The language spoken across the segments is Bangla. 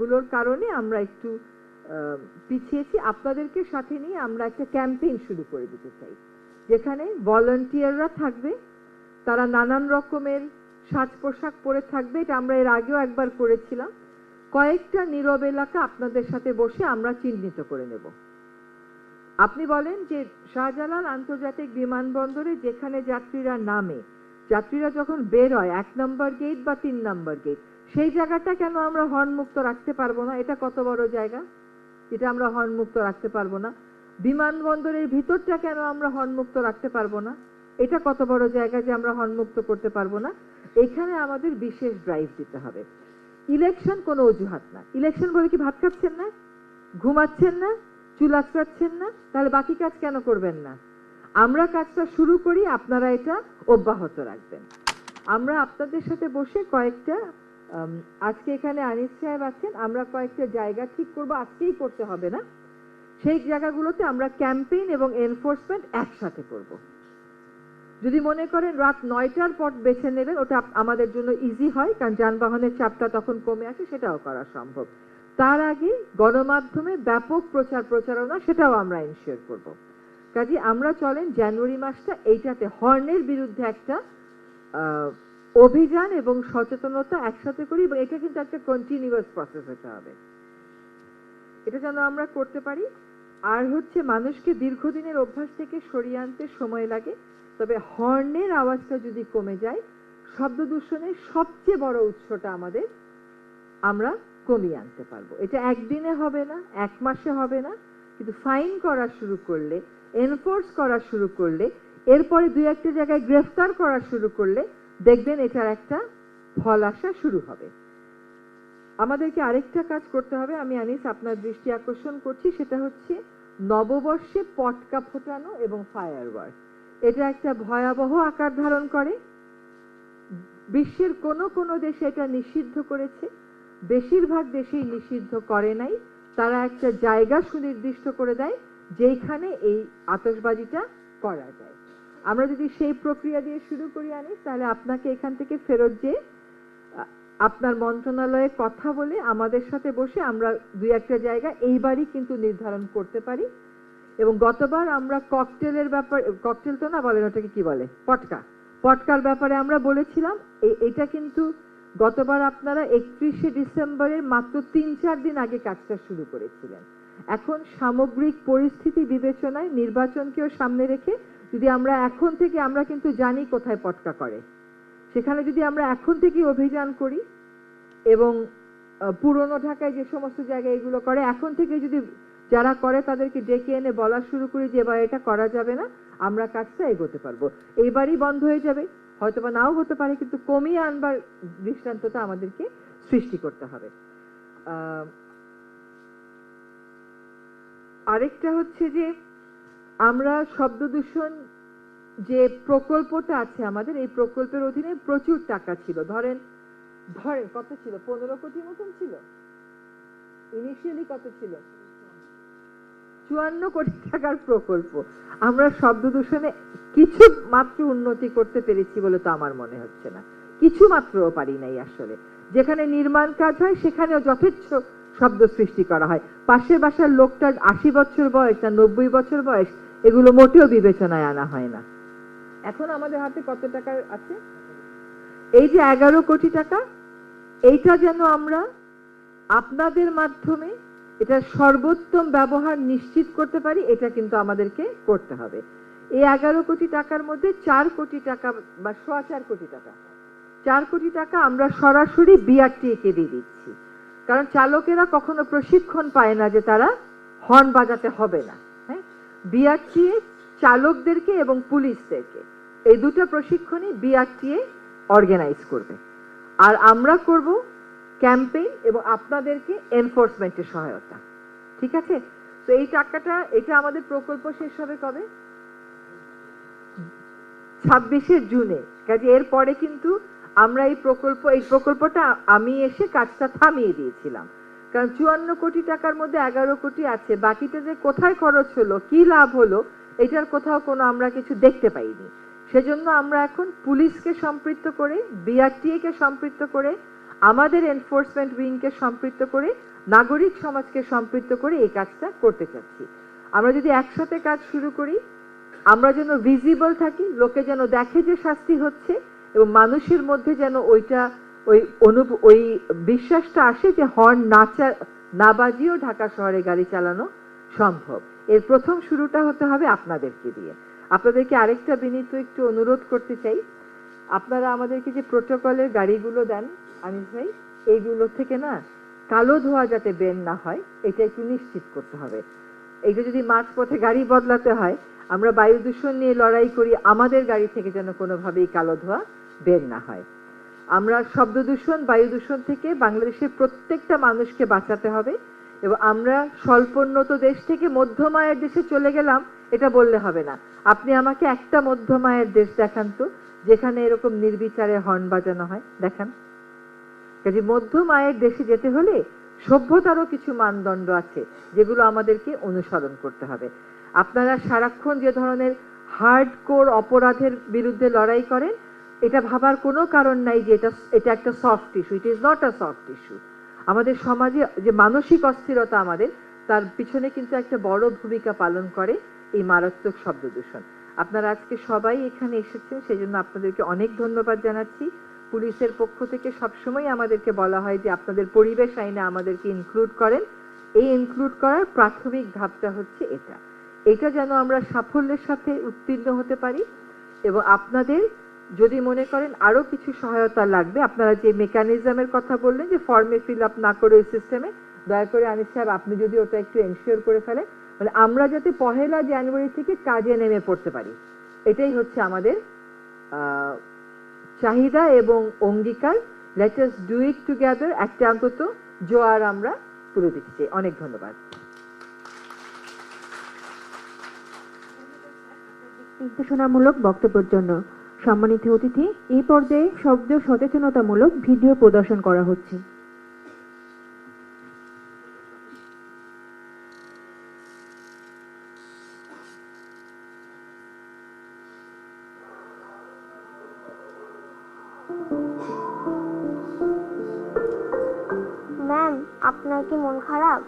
গুলোর কারণে আমরা একটু পিছিয়েছি। আপনাদেরকে সাথে নিয়ে আমরা একটা ক্যাম্পেইন শুরু করে দিতে চাই, যেখানে ভলান্টিয়াররা থাকবে, তারা নানান রকমের সাজ পোশাক পরে থাকবে। এটা আমরা এর আগেও একবার করেছিলাম। কয়েকটা নীরব এলাকা আপনাদের সাথে বসে আমরা চিহ্নিত করে নেব। আপনি বলেন যে শাহজালাল আন্তর্জাতিক বিমানবন্দরে যেখানে যাত্রীরা নামে, যাত্রীরা যখন বের হয়, এক নম্বর গেট বা তিন নম্বর গেট সেই জায়গাটা কেন আমরা হর্ন মুক্ত রাখতে পারব না? এটা কত বড় জায়গা? এটা আমরা হর্ন মুক্ত রাখতে পারব না। বিমানবন্দরের ভিতরটা কেন আমরা হর্ন মুক্ত রাখতে পারব না? এটা কত বড় জায়গা যে আমরা হর্ন মুক্ত করতে পারব না? এখানে আমাদের বিশেষ ড্রাইভ দিতে হবে। ইলেকশন কোনো অজুহাত না। ইলেকশন বলে কি ভাত খাচ্ছেন না? ঘুমাচ্ছেন না? চুল আঁচড়াচ্ছেন না? তাহলে বাকি কাজ কেন করবেন না? আমরা কাজটা শুরু করি, আপনারা এটা অব্যাহত রাখবেন। আমরা আপনাদের সাথে বসে কয়েকটা আজকে এখানে আনিস সাহেব আছেন, আমরা কয়েকটা জায়গা ঠিক করব, আজকেই করতে হবে না। সেই জায়গাগুলোতে আমরা ক্যাম্পেইন এবং এনফোর্সমেন্ট একসাথে করব। যদি মনে করেন রাত নয়টার পর বেছে নেবেন, ওটা আমাদের জন্য ইজি হয়, কারণ যানবাহনের চাপটা তখন কমে আসে, সেটাও করা সম্ভব। তার আগে গণমাধ্যমে ব্যাপক প্রচার প্রচারণা, সেটাও আমরা এনশিওর করব। কাজে আমরা চলেন জানুয়ারি মাসটা, এইটাতে হর্নের বিরুদ্ধে একটা অভিযান এবং সচেতনতা একসাথে করি, এবং এটা কিন্তু একটা কন্টিনিউয়াস প্রসেস হতে হবে। এটা যেন আমরা করতে পারি। আর হচ্ছে মানুষকে দীর্ঘদিনের অভ্যাস থেকে সরিয়ে আনতে সময় লাগে, তবে হর্নের আওয়াজটা যদি কমে যায়, শব্দ দূষণের সবচেয়ে বড় উৎসটা আমাদের, আমরা কমিয়ে আনতে পারব। এটা একদিনে হবে না, এক মাসে হবে না, কিন্তু ফাইন করা শুরু করলে এনফোর্স করা শুরু করলে, এরপরে দুই একটা জায়গায় গ্রেফতার করা শুরু করলে দেখবেন এটার একটা ফল আসা শুরু হবে। আমাদেরকে আরেকটা কাজ করতে হবে। আমি আনিস, আপনার দৃষ্টি আকর্ষণ করছি। সেটা হচ্ছে নববর্ষে পটকা ফোটানো এবং ফায়ার এটা একটা ভয়াবহ আকার ধারণ করে। বিশ্বের কোনো কোনো দেশে এটা নিষিদ্ধ করেছে। বেশিরভাগ দেশেই নিষিদ্ধ করে নাই। তারা একটা জায়গা সুনির্দিষ্ট করে দেয় যেখানে এই আতশবাজিটা করা যায়। আমরা যদি সেই প্রক্রিয়া দিয়ে শুরু করি আনি তাহলে আপনাকে এখান থেকে ফেরত যে আপনার মন্ত্রণালয়ে কথা বলে আমাদের সাথে বসে আমরা দুই একটা জায়গা এইবারই কিন্তু নির্ধারণ করতে পারি। এবং গতবার আমরা ককটেলের ব্যাপার, ককটেল তো না বলেন ওটাকে কি বলে? পটকা। পটকার ব্যাপারে আমরা বলেছিলাম এটা কিন্তু গতবার আপনারা একত্রিশে ডিসেম্বরের মাত্র তিন চার দিন আগে কাজটা শুরু করেছিলেন। এখন সামগ্রিক পরিস্থিতি বিবেচনায় নির্বাচনকেও সামনে রেখে যদি আমরা এখন থেকে, আমরা কিন্তু জানি কোথায় পটকা করে। সেখানে যদি আমরা এখন থেকে অভিযান করি এবং পুরনো ঢাকায় যে সমস্ত জায়গায় এগুলো করে, এখন থেকে যদি যারা করে তাদেরকে ডেকে এনে বলা শুরু করি যে, এবার এটা করা যাবে না, আমরা কাজটা এগোতে পারব। এইবারই বন্ধ হয়ে যাবে। হয়তো বা নাও হতে পারে, কিন্তু কমিয়ে আনবার দৃষ্টান্তটা আমাদেরকে সৃষ্টি করতে হবে। আরেকটা হচ্ছে যে আমরা শব্দ দূষণ যে প্রকল্পটা আছে আমাদের, এই প্রকল্পের অধীনে প্রচুর টাকা ছিল। ধরেন ধরেন কত ছিল? পনেরো কোটি মতন ছিল। ইনিশিয়ালি কত ছিল? চুয়ান্ন কোটি টাকার প্রকল্প। আমরা শব্দ দূষণে কিছু মাত্র উন্নতি করতে পেরেছি বলে তো আমার মনে হচ্ছে না। কিছু মাত্রও পারি নাই আসলে। যেখানে নির্মাণ কাজ হয়, সেখানেও যথেচ্ছ শব্দ সৃষ্টি করা হয়। পাশের বাসার লোকটার আশি বছর বয়স না নব্বই বছর বয়স এগুলো মোটেও বিবেচনায় আনা হয় না। এখন আমাদের হাতে কত টাকা আছে? এই যে এগারো কোটি টাকা এইটা যেন আমরা আপনাদের মাধ্যমে এটা সর্বোত্তম ব্যবহার নিশ্চিত করতে পারি এটা কিন্তু আমাদেরকে করতে হবে। এই এগারো কোটি টাকার মধ্যে চার কোটি টাকা বা সোয়া চার কোটি টাকা চার কোটি টাকা আমরা সরাসরি বিআরটিএ কে দিয়ে দিচ্ছি। কারণ চালকেরা কখনো প্রশিক্ষণ পায় না যে তারা হর্ন বাজাতে হবে না। বিআরটিএ চালকদেরকে এবং পুলিশদেরকে। এই দুটো প্রশিক্ষণই বিআরটিএ অর্গানাইজ করবে। আর আমরা করব ক্যাম্পেইন এবং আপনাদেরকে এনফোর্সমেন্টের সহায়তা। ঠিক আছে? তো এই টাকাটা, এটা আমাদের প্রকল্প শেষ হবে কবে? ছাব্বিশে জুনে। কাজে এরপরে কিন্তু আমরা এই প্রকল্প, এই প্রকল্পটা আমি এসে কাজটা থামিয়ে দিয়েছিলাম। কারণ চুয়ান্ন কোটি টাকার মধ্যে এগারো কোটি আছে। বাকিটা যে কোথায় খরচ হলো, কি লাভ হলো, এটার কোথাও কোনো আমরা কিছু দেখতে পাইনি। সেজন্য আমরা এখন পুলিশকে সম্পৃক্ত করে বিআরটিএ কে সম্পৃক্ত করে, আমাদের এনফোর্সমেন্ট উইংকে সম্পৃক্ত করে, নাগরিক সমাজকে সম্পৃক্ত করে এই কাজটা করতে চাচ্ছি। আমরা যদি একসাথে কাজ শুরু করি, আমরা যেন ভিজিবল থাকি, লোকে যেন দেখে যে শাস্তি হচ্ছে এবং মানুষের মধ্যে যেন ওইটা ওই অনু ওই বিশ্বাসটা আসে যে হর্ন নাচা না বাজিয়েও ঢাকা শহরে গাড়ি চালানো সম্ভব। এর প্রথম শুরুটা হতে হবে আপনাদেরকে দিয়ে। আপনাদেরকে আরেকটা বিনীত একটু অনুরোধ করতে চাই। আপনারা আমাদেরকে যে প্রোটোকলের গাড়িগুলো দেন, আনিস ভাই, এইগুলো থেকে না কালো ধোঁয়া যাতে বের না হয়, এটা একটু নিশ্চিত করতে হবে। এইটা যদি মাঝ পথে গাড়ি বদলাতে হয়, আমরা বায়ু দূষণ নিয়ে লড়াই করি, আমাদের গাড়ি থেকে যেন কোনোভাবেই কালো ধোঁয়া বের না হয়। আমরা শব্দ দূষণ, বায়ু দূষণ থেকে বাংলাদেশের প্রত্যেকটা মানুষকে বাঁচাতে হবে এবং আমরা স্বল্পোন্নত দেশ থেকে মধ্যমায়ের দেশে চলে গেলাম, এটা বললে হবে না। আপনি আমাকে একটা মধ্যমায়ের দেশ দেখান তো, যেখানে এরকম নির্বিচারে হর্ন বাজানো হয়, দেখান। কাজে মধ্যমায়ের দেশে যেতে হলে সভ্যতারও কিছু মানদণ্ড আছে, যেগুলো আমাদেরকে অনুসরণ করতে হবে। আপনারা সারাক্ষণ যে ধরনের হার্ড কোর অপরাধের বিরুদ্ধে লড়াই করেন এটা ভাবার কোনো কারণ নাই যে এটা এটা একটা soft issue it is not a soft issue আমাদের সমাজে যে মানসিক অস্থিরতা আমাদের, তার পিছনে কিন্তু একটা বড় ভূমিকা পালন করে এই মারাত্মক শব্দ দূষণ। আপনারা আজকে সবাই এখানে এসেছেন সেই জন্য আপনাদেরকে অনেক ধন্যবাদ জানাচ্ছি। পুলিশের পক্ষ থেকে সবসময় আমাদেরকে বলা হয় যে আপনাদের পরিবেশ আইনে আমাদেরকে ইনক্লুড করেন। এই ইনক্লুড করার প্রাথমিক ধাপটা হচ্ছে এটা। এটা যেন আমরা সাফল্যের সাথে উত্তীর্ণ হতে পারি এবং আপনাদের যদি মনে করেন আরও কিছু সহায়তা লাগবে, আপনারা যে মেকানিজমের কথা বললেন, যে ফর্মে ফিল আপ না করে ওই সিস্টেমে দয়া করে আনিস সাহেব আপনি যদি ওটা একটু এনশিওর করে ফেলেন মানে আমরা যাতে পহেলা জানুয়ারি থেকে কাজে নেমে পড়তে পারি। এটাই হচ্ছে আমাদের চাহিদা এবং অঙ্গীকার। Let us do it together একটা অন্তত জোয়ার আমরা তুলে দিতে চাই। অনেক ধন্যবাদ। নির্দেশনামূলক বক্তব্যের জন্য সম্মানিত অতিথি এই পর্যায়ে শব্দ সচেতনতামূলক ভিডিও প্রদর্শন করা হচ্ছে। ম্যাম, আপনার কি মন খারাপ?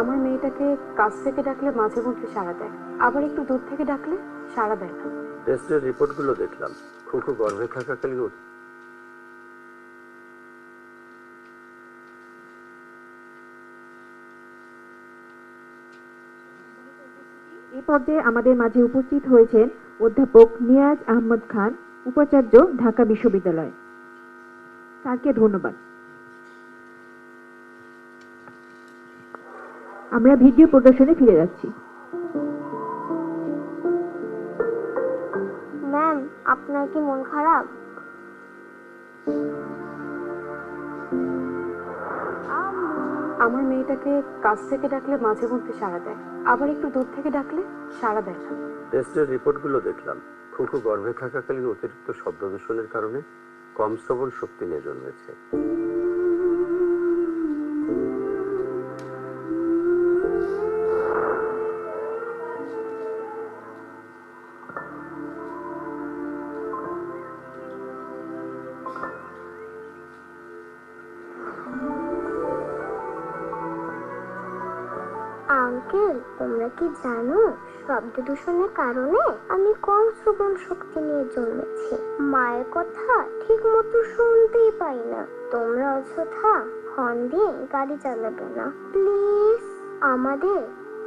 আমার মেয়েটাকে কাছ থেকে ডাকলে মাঝে মধ্যে সাড়া দেয়। আবার একটু দূর থেকে ডাকলে সাড়া দেয় না। টেস্টের রিপোর্টগুলো দেখলাম। খুকু গর্ভে থাকাকালীন এই পর্যায়ে আমাদের মাঝে উপস্থিত হয়েছেন অধ্যাপক নিয়াজ আহমদ খান উপাচার্য ঢাকা বিশ্ববিদ্যালয়। স্যারকে ধন্যবাদ। আমরা ভিডিও প্রদর্শনে ফিরে যাচ্ছি। ম্যাম আপনার কি মন খারাপ? আমার মেয়েটাকে কাছ থেকে ডাকলে মাঝে মধ্যে সাড়া দেয়। আবার একটু দূর থেকে ডাকলে সাড়া দেয় না। টেস্টের রিপোর্টগুলো দেখলাম। খুকু গর্ভে থাকাকালীন অতিরিক্ত শব্দ দূষণের কারণে কম শ্রবণ শক্তি নিয়ে জন্মেছে। আঙ্কেল তোমরা কি জানো, শব্দ দূষণের কারণে আমি কম শ্রবণ শক্তি নিয়ে জন্মেছি। মায়ের কথা ঠিক মতো শুনতেই পাই না। তোমরা অযথা হর্ন দিয়ে গাড়ি চালাবে না। প্লিজ, আমাদের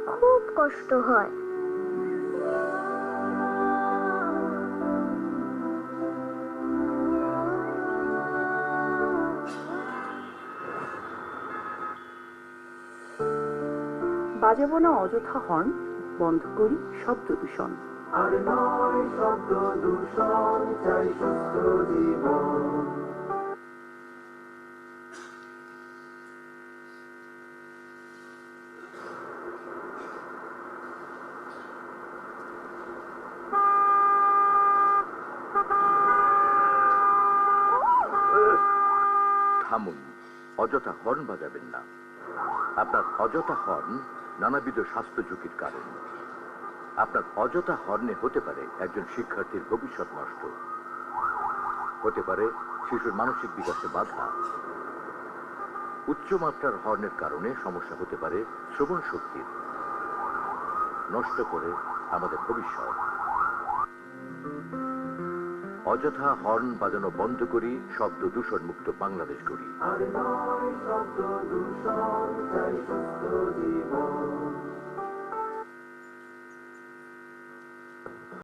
খুব কষ্ট হয়। বাজাবো না অযথা হর্ন বন্ধ করি শব্দ দূষণ। থামুন অযথা হর্ন বাজাবেন না। আপনার অযথা হর্ন নানাবিধ স্বাস্থ্য ঝুঁকির কারণ। আপনার অযথা হর্নে হতে পারে একজন শিক্ষার্থীর ভবিষ্যৎ নষ্ট। হতে পারে শিশুর মানসিক বিকাশে বাধা। উচ্চমাত্রার হর্নের কারণে সমস্যা হতে পারে শ্রবণ শক্তির নষ্ট করে আমাদের ভবিষ্যৎ। অযথা হর্ন বাজানো বন্ধ করি শব্দ দূষণ মুক্ত বাংলাদেশ করি। শব্দ দূষণ